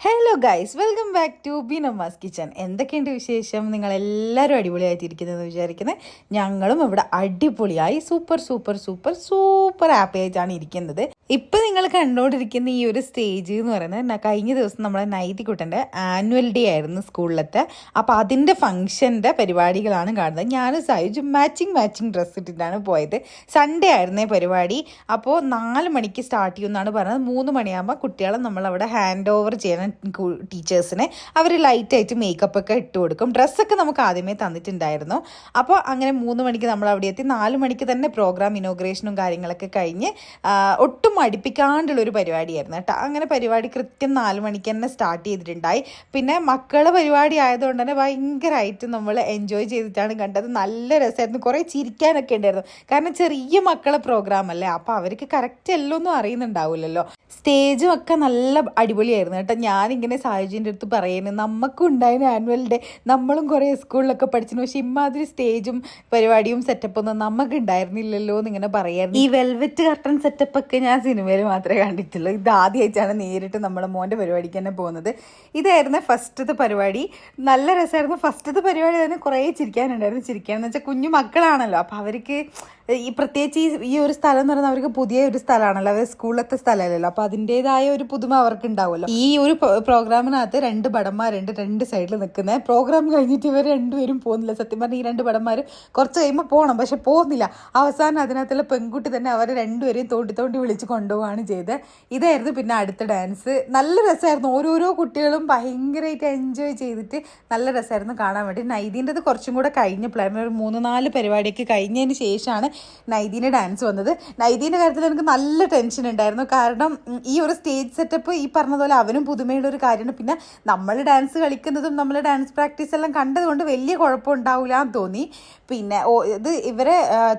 Hello guys welcome back to Binamas kitchen എന്തൊക്കെയുണ്ട് വിശേഷം? നിങ്ങൾ എല്ലാവരും അടിപൊളിയായിട്ടിരിക്കുന്നതെന്ന് വിചാരിക്കുന്നത് ഞങ്ങളും ഇവിടെ അടിപൊളിയായി. Super super super super happy ആയിട്ടാണ് ഇരിക്കുന്നത്. ഇപ്പം നിങ്ങൾ കണ്ടുകൊണ്ടിരിക്കുന്ന ഈ ഒരു സ്റ്റേജ് എന്ന് പറയുന്നത് കഴിഞ്ഞ ദിവസം നമ്മളെ നൈതികുട്ടന്റെ ആനുവൽ ഡേ ആയിരുന്നു സ്കൂളിലത്തെ. അപ്പോൾ അതിന്റെ ഫംഗ്ഷന്റെ പരിപാടികളാണ് കാണുന്നത്. ഞാനും സൈജു മാച്ചിങ് മാച്ചിങ് ഡ്രസ്സ് ഇട്ടിട്ടാണ് പോയത്. സൺഡേ ആയിരുന്നേ പരിപാടി. അപ്പോൾ നാല് മണിക്ക് സ്റ്റാർട്ട് ചെയ്യുമെന്നാണ് പറഞ്ഞത്. മൂന്ന് മണിയാകുമ്പോൾ കുട്ടികളെ നമ്മളവിടെ ഹാൻഡ് ഓവർ ചെയ്യണം ടീച്ചേഴ്സിനെ അവർ ലൈറ്റായിട്ട് മേക്കപ്പ് ഒക്കെ ഇട്ട് കൊടുക്കും. ഡ്രസ്സൊക്കെ നമുക്ക് ആദ്യമേ തന്നിട്ടുണ്ടായിരുന്നു. അപ്പോൾ അങ്ങനെ മൂന്ന് മണിക്ക് നമ്മൾ അവിടെ എത്തി. നാല് മണിക്ക് തന്നെ പ്രോഗ്രാം ഇനോഗ്രേഷനും കാര്യങ്ങളൊക്കെ കഴിഞ്ഞ് ഒട്ടും മടിപ്പിക്കാണ്ടുള്ള ഒരു പരിപാടിയായിരുന്നു കേട്ടോ. അങ്ങനെ പരിപാടി കൃത്യം നാല് മണിക്ക് തന്നെ സ്റ്റാർട്ട് ചെയ്തിട്ടുണ്ടായി. പിന്നെ മക്കളെ പരിപാടി ആയതുകൊണ്ട് തന്നെ ഭയങ്കരമായിട്ട് നമ്മൾ എൻജോയ് ചെയ്തിട്ടാണ് കണ്ടത്. നല്ല രസമായിരുന്നു. കുറേ ചിരിക്കാനൊക്കെ ഉണ്ടായിരുന്നു. കാരണം ചെറിയ മക്കളെ പ്രോഗ്രാം അല്ലേ? അപ്പോൾ അവർക്ക് കറക്റ്റ് എല്ലാം ഒന്നും അറിയുന്നുണ്ടാവില്ലല്ലോ. സ്റ്റേജും ഒക്കെ നല്ല അടിപൊളിയായിരുന്നു കേട്ടോ. ഞാനിങ്ങനെ സാഹചര്യന്റെ അടുത്ത് പറയുന്നത് നമുക്കും ഉണ്ടായിരുന്നു ആനുവൽ ഡേ നമ്മളും കുറേ സ്കൂളിലൊക്കെ പഠിച്ചിരുന്നു. പക്ഷെ ഇമ്മാതിരി സ്റ്റേജും പരിപാടിയും സെറ്റപ്പ് ഒന്നും നമുക്ക് ഉണ്ടായിരുന്നില്ലല്ലോ എന്ന് ഇങ്ങനെ പറയായിരുന്നു. ഈ വെൽവെറ്റ് കർട്ടൺ സെറ്റപ്പ് ഒക്കെ ഞാൻ സിനിമയിൽ മാത്രമേ കണ്ടിട്ടുള്ളൂ. ഇത് ആദ്യമായിട്ടാണ് നേരിട്ട് നമ്മുടെ മോന്റെ പരിപാടിക്ക് തന്നെ പോകുന്നത്. ഇതായിരുന്നു ഫസ്റ്റത്തെ പരിപാടി. നല്ല രസമായിരുന്നു. ഫസ്റ്റത്തെ പരിപാടി തന്നെ കുറേ ചിരിക്കാനുണ്ടായിരുന്നു. ചിരിക്കാന്ന് വെച്ചാൽ കുഞ്ഞു മക്കളാണല്ലോ. അപ്പോൾ അവർക്ക് ഈ പ്രത്യേകിച്ച് ഈ ഈ ഒരു സ്ഥലം എന്ന് പറയുന്നത് അവർക്ക് പുതിയ ഒരു സ്ഥലമാണല്ലോ. അവർ സ്കൂളിലത്തെ സ്ഥലമല്ലല്ലോ. അപ്പോൾ അതിന്റേതായ ഒരു പുതുമ അവർക്ക് ഉണ്ടാവുമല്ലോ ഈ ഒരു പ്രോഗ്രാമിനകത്ത് രണ്ട് ഭടന്മാരുണ്ട് രണ്ട് സൈഡിൽ നിൽക്കുന്നത് പ്രോഗ്രാം കഴിഞ്ഞിട്ട് ഇവർ രണ്ടുപേരും പോകുന്നില്ല. സത്യം പറഞ്ഞാൽ ഈ രണ്ട് ഭടന്മാർ കുറച്ച് കഴിയുമ്പോൾ പോകണം പക്ഷെ പോകുന്നില്ല. അവസാനം അതിനകത്തുള്ള പെൺകുട്ടി തന്നെ അവരെ രണ്ടുപേരെയും തോണ്ടി തോണ്ടി വിളിച്ച് കൊണ്ടുപോവുകയാണ് ചെയ്തത്. ഇതായിരുന്നു പിന്നെ അടുത്ത ഡാൻസ്. നല്ല രസമായിരുന്നു. ഓരോരോ കുട്ടികളും ഭയങ്കരമായിട്ട് എൻജോയ് ചെയ്തിട്ട് നല്ല രസമായിരുന്നു കാണാൻ വേണ്ടി. നൈദീന്റെത് കുറച്ചും കൂടെ കഴിഞ്ഞപ്പോഴായിരുന്നു ഒരു മൂന്ന് നാല് പരിപാടിയൊക്കെ കഴിഞ്ഞതിന് ശേഷമാണ് നൈദീന്റെ ഡാൻസ് വന്നത്. നൈദീന്റെ കാര്യത്തിൽ എനിക്ക് നല്ല ടെൻഷൻ ഉണ്ടായിരുന്നു. കാരണം ഈ ഒരു സ്റ്റേജ് സെറ്റപ്പ് ഈ പറഞ്ഞതുപോലെ അവനും പുതുമയുള്ള ഒരു കാര്യമാണ്. പിന്നെ നമ്മൾ ഡാൻസ് കളിക്കുന്നതും നമ്മൾ ഡാൻസ് പ്രാക്ടീസ് എല്ലാം കണ്ടതുകൊണ്ട് വലിയ കുഴപ്പമുണ്ടാവില്ല എന്ന് തോന്നി. പിന്നെ ഇത് ഇവരെ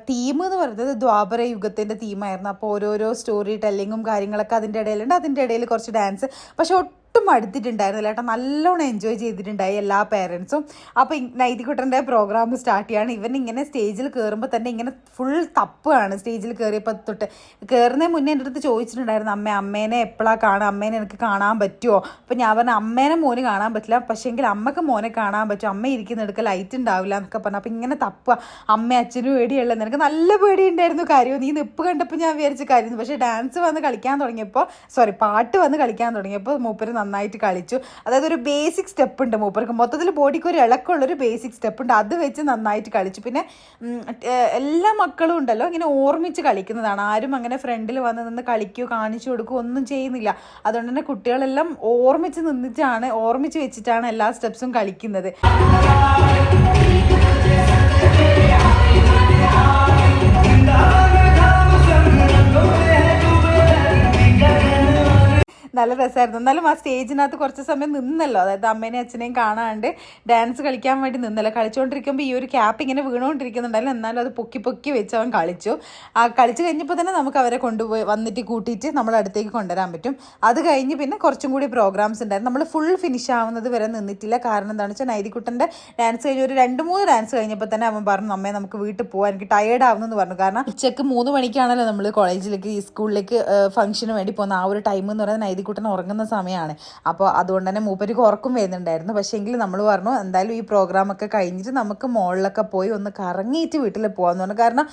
തീം എന്ന് പറയുന്നത് ദ്വാപര യുഗത്തിന്റെ തീമായിരുന്നു അപ്പോൾ ഓരോരോ സ്റ്റോറി ടെല്ലിങ്ങും കാര്യങ്ങളൊക്കെ അതിന്റെ ഇടയിലുണ്ട്. അതിന്റെ ഇടയിൽ കുറച്ച് ഡാൻസ് പക്ഷെ ഒട്ടും മടുത്തിട്ടുണ്ടായിരുന്നില്ല കേട്ടോ. നല്ലോണം എൻജോയ് ചെയ്തിട്ടുണ്ടായി എല്ലാ പേരൻസും അപ്പോൾ നൈതികുട്ടന്റെ പ്രോഗ്രാം സ്റ്റാർട്ട് ചെയ്യാണ്. ഇവൻ ഇങ്ങനെ സ്റ്റേജിൽ കയറുമ്പോൾ തന്നെ ഇങ്ങനെ ഫുൾ തപ്പാണ് സ്റ്റേജിൽ കയറിയപ്പോൾ തൊട്ട്. കയറുന്നതിന് മുന്നേ എന്റെ അടുത്ത് ചോദിച്ചിട്ടുണ്ടായിരുന്നു അമ്മ അമ്മേനെ എപ്പോഴാണ് കാണാം? അമ്മേനെ എനിക്ക് കാണാൻ പറ്റുമോ അപ്പോൾ ഞാൻ പറഞ്ഞു അമ്മേനെ മോന് കാണാൻ പറ്റില്ല. പക്ഷേങ്കിൽ അമ്മയ്ക്ക് മോനെ കാണാൻ പറ്റും. അമ്മ ഇരിക്കുന്നിടക്ക് ലൈറ്റ് ഉണ്ടാവില്ല എന്നൊക്കെ പറഞ്ഞു. അപ്പോൾ ഇങ്ങനെ തപ്പുക അമ്മ അച്ഛനും പേടിയുള്ള നിനക്ക് നല്ല പേടിയുണ്ടായിരുന്നു കാര്യം? നീ നിപ്പ് കണ്ടപ്പോൾ ഞാൻ വിചാരിച്ച കാര്യം പക്ഷേ ഡാൻസ് വന്ന് കളിക്കാൻ തുടങ്ങിയപ്പോൾ സോറി പാട്ട് വന്ന് കളിക്കാൻ തുടങ്ങിയപ്പോൾ മൂപ്പര് നന്നായിട്ട് കളിച്ചു. അതായത് ഒരു ബേസിക് സ്റ്റെപ്പ് ഉണ്ട് മൂപ്പർക്ക്. മൊത്തത്തിൽ ബോഡിക്ക് ഒരു ഇളക്കമുള്ളൊരു ബേസിക് സ്റ്റെപ്പ് ഉണ്ട്. അത് വെച്ച് നന്നായിട്ട് കളിച്ചു. പിന്നെ എല്ലാ മക്കളും ഉണ്ടല്ലോ ഇങ്ങനെ ഓർമ്മിച്ച് കളിക്കുന്നതാണ്. ആരും അങ്ങനെ ഫ്രണ്ടിൽ വന്ന് നിന്ന് കളിക്കുകയോ കാണിച്ചു കൊടുക്കുകയോ ഒന്നും ചെയ്യുന്നില്ല. അതുകൊണ്ട് തന്നെ കുട്ടികളെല്ലാം ഓർമ്മിച്ച് നിന്നിട്ടാണ് ഓർമ്മിച്ച് വെച്ചിട്ടാണ് എല്ലാ സ്റ്റെപ്സും കളിക്കുന്നത്. നല്ല രസമായിരുന്നു. എന്നാലും ആ സ്റ്റേജിനകത്ത് കുറച്ച് സമയം നിന്നല്ലോ. അതായത് അമ്മേനെയും അച്ഛനെയും കാണാണ്ട് ഡാൻസ് കളിക്കാൻ വേണ്ടി നിന്നല്ലോ. കളിച്ചുകൊണ്ടിരിക്കുമ്പോൾ ഈ ഒരു ക്യാപ്പ് ഇങ്ങനെ വീണുകൊണ്ടിരിക്കുന്നുണ്ടല്ലോ എന്നാലും അത് പൊക്കി പൊക്കി വെച്ച് അവൻ കളിച്ചു. ആ കളിച്ച് കഴിഞ്ഞപ്പോൾ തന്നെ നമുക്ക് അവരെ കൊണ്ടുപോയി വന്നിട്ട് കൂട്ടിയിട്ട് നമ്മുടെ അടുത്തേക്ക് കൊണ്ടുവരാൻ പറ്റും. അത് കഴിഞ്ഞ് പിന്നെ കുറച്ചും കൂടി പ്രോഗ്രാംസ് ഉണ്ടായിരുന്നു. നമ്മൾ ഫുൾ ഫിനിഷ് ആവുന്നത് വരെ നിന്നിട്ടില്ല. കാരണം എന്താണെന്ന് വെച്ചാൽ നൈതികുട്ടന്റെ ഡാൻസ് കഴിഞ്ഞ് ഒരു രണ്ട് മൂന്ന് ഡാൻസ് കഴിഞ്ഞപ്പോൾ തന്നെ അവൻ പറഞ്ഞു അമ്മേ നമുക്ക് വീട്ടിൽ പോകാൻ എനിക്ക് ടയേർഡ് ആവുന്നെന്ന് പറഞ്ഞു. കാരണം ഉച്ചയ്ക്ക് മൂന്ന് മണിക്കാണല്ലോ നമ്മൾ കോളേജിലേക്ക് സ്കൂളിലേക്ക് ഫംഗ്ഷന് വേണ്ടി പോകുന്ന. ആ ഒരു ടൈം എന്ന് പറയുന്നത് നൈതികുട്ടൻ ഉറങ്ങുന്ന സമയമാണ് അപ്പോൾ അതുകൊണ്ട് തന്നെ മൂപ്പരിക്ക് ഉറക്കം വരുന്നുണ്ടായിരുന്നു. പക്ഷേ എങ്കിൽ നമ്മൾ പറഞ്ഞു എന്തായാലും ഈ പ്രോഗ്രാമൊക്കെ കഴിഞ്ഞിട്ട് നമുക്ക് മുകളിലൊക്കെ പോയി ഒന്ന് കറങ്ങിയിട്ട് വീട്ടിൽ പോകാമെന്ന് പറഞ്ഞു. കാരണം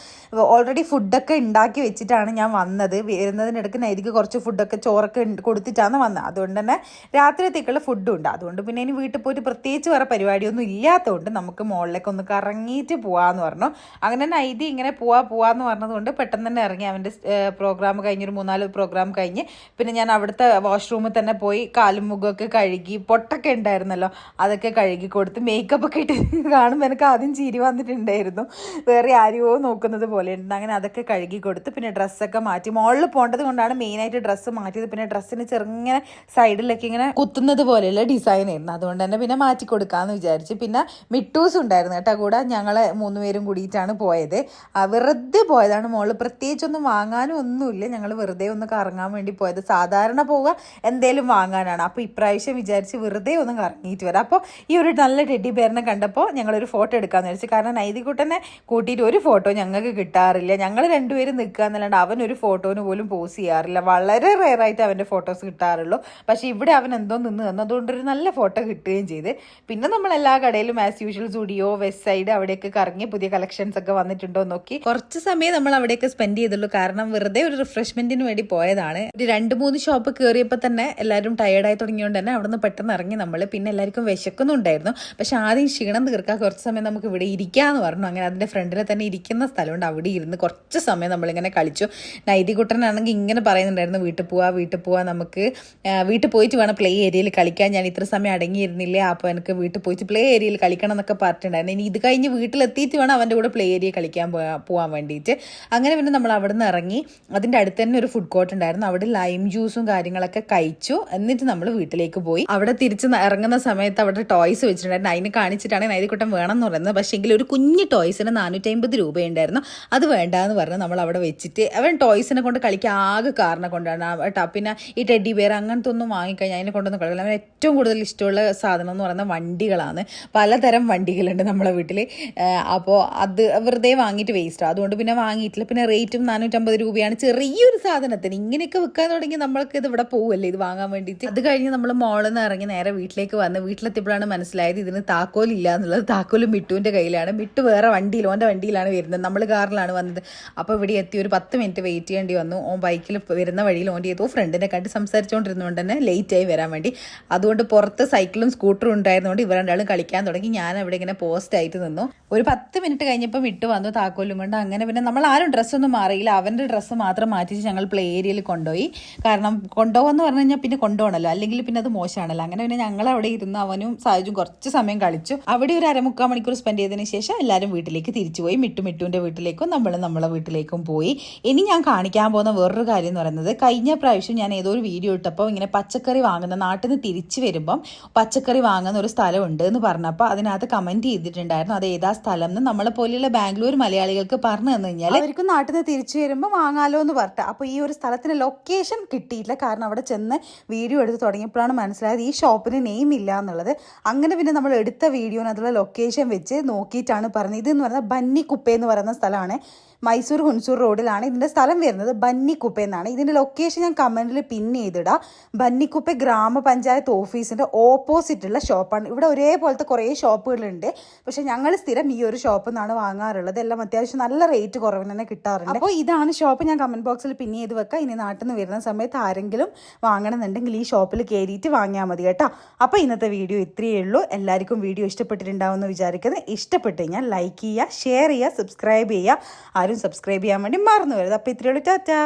ഓൾറെഡി ഫുഡൊക്കെ ഉണ്ടാക്കി വെച്ചിട്ടാണ് ഞാൻ വന്നത്. വരുന്നതിനിടയ്ക്ക് നൈതിക്ക് കുറച്ച് ഫുഡൊക്കെ ചോറൊക്കെ കൊടുത്തിട്ടാണ് വന്നത്. അതുകൊണ്ട് തന്നെ രാത്രിയത്തേക്കുള്ള ഫുഡും ഉണ്ട്. അതുകൊണ്ട് പിന്നെ ഇനി വീട്ടിൽ പോയിട്ട് പ്രത്യേകിച്ച് വേറെ പരിപാടിയൊന്നും ഇല്ലാത്തതുകൊണ്ട് നമുക്ക് മുകളിലേക്ക് ഒന്ന് കറങ്ങിയിട്ട് പോകാമെന്ന് പറഞ്ഞു. അങ്ങനെ നൈതി ഇങ്ങനെ പോവാ പോവാന്ന് പറഞ്ഞതുകൊണ്ട് പെട്ടെന്ന് തന്നെ ഇറങ്ങി അവന്റെ പ്രോഗ്രാം കഴിഞ്ഞൊരു മൂന്നാൽ പ്രോഗ്രാം കഴിഞ്ഞ് പിന്നെ ഞാൻ അവിടുത്തെ വാഷ്റൂമിൽ തന്നെ പോയി കാലും മുഖമൊക്കെ കഴുകി പൊട്ടൊക്കെ ഉണ്ടായിരുന്നല്ലോ. അതൊക്കെ കഴുകി കൊടുത്ത് മേക്കപ്പ് ഒക്കെ ഇട്ട് കാണുമ്പോൾ എനിക്ക് ആദ്യം ചിരി വന്നിട്ടുണ്ടായിരുന്നു. വേറെ ആരെയോ നോക്കുന്നത് പോലെ ഉണ്ട്. അങ്ങനെ അതൊക്കെ കഴുകി കൊടുത്ത് പിന്നെ ഡ്രസ്സൊക്കെ മാറ്റി. മുകളിൽ പോകേണ്ടത് കൊണ്ടാണ് മെയിനായിട്ട് ഡ്രസ്സ് മാറ്റിയത്. പിന്നെ ഡ്രസ്സിന് ചെറുങ്ങനെ സൈഡിലൊക്കെ ഇങ്ങനെ കുത്തുന്നത് പോലെയുള്ള ഡിസൈൻ ആയിരുന്നു. അതുകൊണ്ട് തന്നെ പിന്നെ മാറ്റി കൊടുക്കാമെന്ന് വിചാരിച്ച്. പിന്നെ മിട്ടൂസ് ഉണ്ടായിരുന്നു കേട്ടോ കൂടെ. ഞങ്ങളെ മൂന്ന് പേരും കൂടിയിട്ടാണ് പോയത്. വെറുതെ പോയതാണ് മോൾ പ്രത്യേകിച്ചൊന്നും വാങ്ങാനും ഒന്നുമില്ല. ഞങ്ങൾ വെറുതെ ഒന്ന് കറങ്ങാൻ വേണ്ടി പോയത്. സാധാരണ പോവുക എന്തേലും വാങ്ങാനാണ്. അപ്പോൾ ഇപ്രാവശ്യം വിചാരിച്ച് വെറുതെ ഒന്നും കറങ്ങിയിട്ട് വരാം. അപ്പോൾ ഈ ഒരു നല്ല ടെഡി ബെയറിനെ കണ്ടപ്പോൾ ഞങ്ങളൊരു ഫോട്ടോ എടുക്കാമെന്ന് വിചാരിച്ചു. കാരണം നൈതികുട്ടനെ കൂട്ടിയിട്ട് ഒരു ഫോട്ടോ ഞങ്ങൾക്ക് കിട്ടാറില്ല. ഞങ്ങൾ രണ്ടുപേരും നിൽക്കുക എന്നല്ലാണ്ട് അവൻ ഒരു ഫോട്ടോന് പോലും പോസ് ചെയ്യാറില്ല. വളരെ റെയറായിട്ട് അവന്റെ ഫോട്ടോസ് കിട്ടാറുള്ളൂ. പക്ഷേ ഇവിടെ അവൻ എന്തോ നിന്ന് തന്നു അതുകൊണ്ടൊരു നല്ല ഫോട്ടോ കിട്ടുകയും ചെയ്ത്. പിന്നെ നമ്മൾ എല്ലാ കടയിലും as usual studio west side അവിടെയൊക്കെ കറങ്ങി പുതിയ കളക്ഷൻസ് ഒക്കെ വന്നിട്ടുണ്ടോ നോക്കി. കുറച്ച് സമയം നമ്മൾ അവിടെയൊക്കെ സ്പെൻഡ് ചെയ്തുള്ളൂ. കാരണം വെറുതെ ഒരു റിഫ്രഷ്മെന്റിന് വേണ്ടി പോയതാണ്. ഒരു രണ്ട് മൂന്ന് ഷോപ്പ് കയറിയപ്പോൾ തന്നെ എല്ലാവരും ടയേർഡായി തുടങ്ങിയതുകൊണ്ട് തന്നെ അവിടെ നിന്ന് പെട്ടെന്ന് ഇറങ്ങി നമ്മൾ പിന്നെ എല്ലാവർക്കും വിശക്കുന്നുണ്ടായിരുന്നു. പക്ഷെ ആദ്യം ക്ഷീണം തീർക്കാൻ കുറച്ച് സമയം നമുക്ക് ഇവിടെ ഇരിക്കാമെന്ന് പറഞ്ഞു. അങ്ങനെ അതിന്റെ ഫ്രണ്ടിൽ തന്നെ ഇരിക്കുന്ന സ്ഥലമുണ്ട്. അവിടെ ഇരുന്ന് കുറച്ച് സമയം നമ്മളിങ്ങനെ കളിച്ചു. നൈതികുട്ടനാണെങ്കിൽ ഇങ്ങനെ പറയുന്നുണ്ടായിരുന്നു വീട്ടിൽ പോവാ വീട്ടിൽ പോവാ നമുക്ക് വീട്ടിൽ പോയിട്ട് വേണം പ്ലേ ഏരിയയിൽ കളിക്കാൻ. ഞാൻ ഇത്ര സമയം അടങ്ങിയിരുന്നില്ലേ അപ്പോൾ എനിക്ക് വീട്ടിൽ പോയിട്ട് പ്ലേ ഏരിയയിൽ കളിക്കണം എന്നൊക്കെ പറഞ്ഞിട്ടുണ്ടായിരുന്നു. ഇനി ഇത് കഴിഞ്ഞ് വീട്ടിലെത്തിയിട്ട് വേണം അവന്റെ കൂടെ പ്ലേ ഏരിയ കളിക്കാൻ പോകാൻ വേണ്ടിയിട്ട്. അങ്ങനെ പിന്നെ നമ്മൾ അവിടെ നിന്ന് ഇറങ്ങി. അതിന്റെ അടുത്ത് തന്നെ ഒരു ഫുഡ് കോർട്ട് ഉണ്ടായിരുന്നു. അവിടെ ലൈം ജ്യൂസും കാര്യങ്ങളൊക്കെ കഴിച്ചു. എന്നിട്ട് നമ്മൾ വീട്ടിലേക്ക് പോയി. അവിടെ തിരിച്ച് ഇറങ്ങുന്ന സമയത്ത് അവിടെ ടോയ്സ് വെച്ചിട്ടുണ്ടായിരുന്നു. അതിന് കാണിച്ചിട്ടാണ് നൈതിക്കുട്ടം വേണം എന്ന് പറയുന്നത്. പക്ഷേ എങ്കിൽ ഒരു കുഞ്ഞു ടോയ്സിന് നാനൂറ്റി അമ്പത് രൂപയുണ്ടായിരുന്നു. അത് വേണ്ട എന്ന് പറഞ്ഞ് നമ്മൾ അവിടെ വെച്ചിട്ട് അവൻ ടോയ്സിനെ കൊണ്ട് കളിക്കാൻ ആകെ കാരണം കൊണ്ടാണ്. പിന്നെ ഈ ടെഡി ബെയർ അങ്ങനത്തെ ഒന്നും വാങ്ങിക്കഴിഞ്ഞാൽ അതിനെ കൊണ്ടൊന്നും കളിക്കില്ല. അവൻ ഏറ്റവും കൂടുതൽ ഇഷ്ടമുള്ള സാധനം എന്ന് പറയുന്നത് വണ്ടികളാണ്. പലതരം വണ്ടികളുണ്ട് നമ്മളെ വീട്ടിൽ അപ്പോൾ അത് വെറുതെ വാങ്ങിയിട്ട് വേസ്റ്റാണ് അതുകൊണ്ട് പിന്നെ വാങ്ങിയിട്ടില്ല. പിന്നെ റേറ്റും നാനൂറ്റമ്പത് രൂപയാണ്. ചെറിയൊരു സാധനത്തിന് ഇങ്ങനെയൊക്കെ വിൽക്കാൻ തുടങ്ങി നമ്മൾക്ക് ഇത് ഇവിടെ പോവല്ലേ ഇത് വാങ്ങാൻ വേണ്ടിയിട്ട് അത് കഴിഞ്ഞ് നമ്മൾ മോളിൽ നിന്ന് ഇറങ്ങി നേരെ വീട്ടിലേക്ക് വന്ന് വീട്ടിലെത്തിയപ്പോഴാണ് മനസ്സിലായത് ഇതിന് താക്കോലില്ല എന്നുള്ളത്. താക്കോലും മിട്ടുവിന്റെ കയ്യിലാണ്. മിട്ടു വേറെ വണ്ടിയിൽ ഓന്റെ വണ്ടിയിലാണ് വരുന്നത്. നമ്മൾ കാറിലാണ് വന്നത്. അപ്പോൾ ഇവിടെ എത്തി ഒരു പത്ത് മിനിറ്റ് വെയിറ്റ് ചെയ്യേണ്ടി വന്നു. ഓൻ ബൈക്കിൽ വരുന്ന വഴിയിൽ ഓന്റെ ഏതോ ഫ്രണ്ടിനെ കണ്ട് സംസാരിച്ചുകൊണ്ടിരുന്നതുകൊണ്ട് തന്നെ ലേറ്റായി വരാൻ വേണ്ടി. അതുകൊണ്ട് പുറത്ത് സൈക്കിളും സ്കൂട്ടറും ഉണ്ടായിരുന്നുകൊണ്ട് ഇവർ രണ്ടാളും കളിക്കാൻ തുടങ്ങി. ഞാൻ അവിടെ ഇങ്ങനെ പോസ്റ്റ് ആയിട്ട് നിന്നു. ഒരു പത്ത് മിനിറ്റ് കഴിഞ്ഞപ്പോൾ വിട്ടു വന്നു താക്കോലും കൊണ്ട്. അങ്ങനെ പിന്നെ നമ്മൾ ആരും ഡ്രസ്സൊന്നും മാറിയില്ല. അവന്റെ ഡ്രസ്സ് മാത്രം മാറ്റിച്ച് ഞങ്ങൾ പ്ലേ ഏരിയയിൽ കൊണ്ടുപോയി. കാരണം കൊണ്ടുപോകാന്ന് പറഞ്ഞു കഴിഞ്ഞാൽ പിന്നെ കൊണ്ടുപോകണമല്ലോ അല്ലെങ്കിൽ പിന്നെ അത് മോശമാണല്ലോ. അങ്ങനെ പിന്നെ ഞങ്ങൾ അവിടെ ഇരുന്ന് അവനും സാഹചര്യം കുറച്ച് സമയം കളിച്ചു. അവിടെ ഒരു അരമുക്കാൽ മണിക്കൂർ സ്പെൻഡ് ചെയ്തതിന് ശേഷം എല്ലാവരും വീട്ടിലേക്ക് തിരിച്ചു പോയി. മിട്ടു മിട്ടുവിന്റെ വീട്ടിലേക്കും നമ്മൾ നമ്മളെ വീട്ടിലേക്കും പോയി. ഇനി ഞാൻ കാണിക്കാൻ പോകുന്ന വേറൊരു കാര്യം എന്ന് പറയുന്നത് കഴിഞ്ഞ പ്രാവശ്യം ഞാൻ ഏതോ ഒരു വീഡിയോ ഇട്ടപ്പോൾ ഇങ്ങനെ പച്ചക്കറി വാങ്ങുന്ന നാട്ടിൽ നിന്ന് തിരിച്ചു വരുമ്പം പച്ചക്കറി വാങ്ങുന്ന ഒരു സ്ഥലമുണ്ട് എന്ന് പറഞ്ഞപ്പോൾ അതിനകത്ത് കമന്റ് ചെയ്തിട്ടുണ്ടായിരുന്നു. അത് ഏതാ സ്ഥലം എന്ന് നമ്മളെ പോലെയുള്ള ബാംഗ്ലൂർ മലയാളികൾക്ക് പറഞ്ഞു തന്നു കഴിഞ്ഞാൽ അവർക്ക് നാട്ടിൽ നിന്ന് തിരിച്ചു വരുമ്പോൾ വാങ്ങാലോ എന്ന് പറഞ്ഞിട്ട്. അപ്പോൾ ഈ ഒരു സ്ഥലത്തിന് ലൊക്കേഷൻ കിട്ടിയിട്ടില്ല. കാരണം ചെന്ന് വീഡിയോ എടുത്ത് തുടങ്ങിയപ്പോഴാണ് മനസ്സിലായത് ഈ ഷോപ്പിന് നെയിം ഇല്ല എന്നുള്ളത്. അങ്ങനെ പിന്നെ നമ്മൾ എടുത്ത വീഡിയോനകത്തുള്ള ലൊക്കേഷൻ വെച്ച് നോക്കിയിട്ടാണ് പറഞ്ഞത്. ഇതെന്ന് പറയുന്നത് ബന്നിക്കുപ്പ എന്ന് പറയുന്ന സ്ഥലമാണ്. മൈസൂർ ഹുൻസൂർ റോഡിലാണ് ഇതിന്റെ സ്ഥലം വരുന്നത് ബന്നിക്കുപ്പ എന്നാണ്. ഇതിന്റെ ലൊക്കേഷൻ ഞാൻ കമന്റിൽ പിൻ ചെയ്തിടാം. ബന്നിക്കുപ്പ ഗ്രാമപഞ്ചായത്ത് ഓഫീസിന്റെ ഓപ്പോസിറ്റുള്ള ഷോപ്പാണ് ഇവിടെ ഒരേപോലത്തെ കുറേ ഷോപ്പുകളുണ്ട്. പക്ഷേ ഞങ്ങൾ സ്ഥിരം ഈ ഒരു ഷോപ്പിൽ നിന്നാണ് വാങ്ങാറുള്ളത്. എല്ലാം അത്യാവശ്യം നല്ല റേറ്റ് കുറവിന് തന്നെ കിട്ടാറുണ്ട്. അപ്പോൾ ഇതാണ് ഷോപ്പ് ഞാൻ കമന്റ് ബോക്സിൽ പിൻ ചെയ്ത് വെക്കാം. ഇനി നാട്ടിൽ നിന്ന് വരുന്ന സമയത്ത് ആരെങ്കിലും വാങ്ങണമെന്നുണ്ടെങ്കിൽ ഈ ഷോപ്പിൽ കയറിയിട്ട് വാങ്ങിയാൽ മതി കേട്ടോ. അപ്പോൾ ഇന്നത്തെ വീഡിയോ ഇത്രയേ ഉള്ളൂ. എല്ലാവർക്കും വീഡിയോ ഇഷ്ടപ്പെട്ടിട്ടുണ്ടാവുമെന്ന് വിചാരിക്കുന്നത് ഇഷ്ടപ്പെട്ട് കഴിഞ്ഞാൽ ലൈക്ക് ചെയ്യുക ഷെയർ ചെയ്യുക സബ്സ്ക്രൈബ് ചെയ്യുക. ആരും സബ്സ്ക്രൈബ് ചെയ്യാൻ വേണ്ടി മറന്നു വരുത് അപ്പോൾ ഇത്രയേ ഉള്ളൂ. ടാറ്റാ.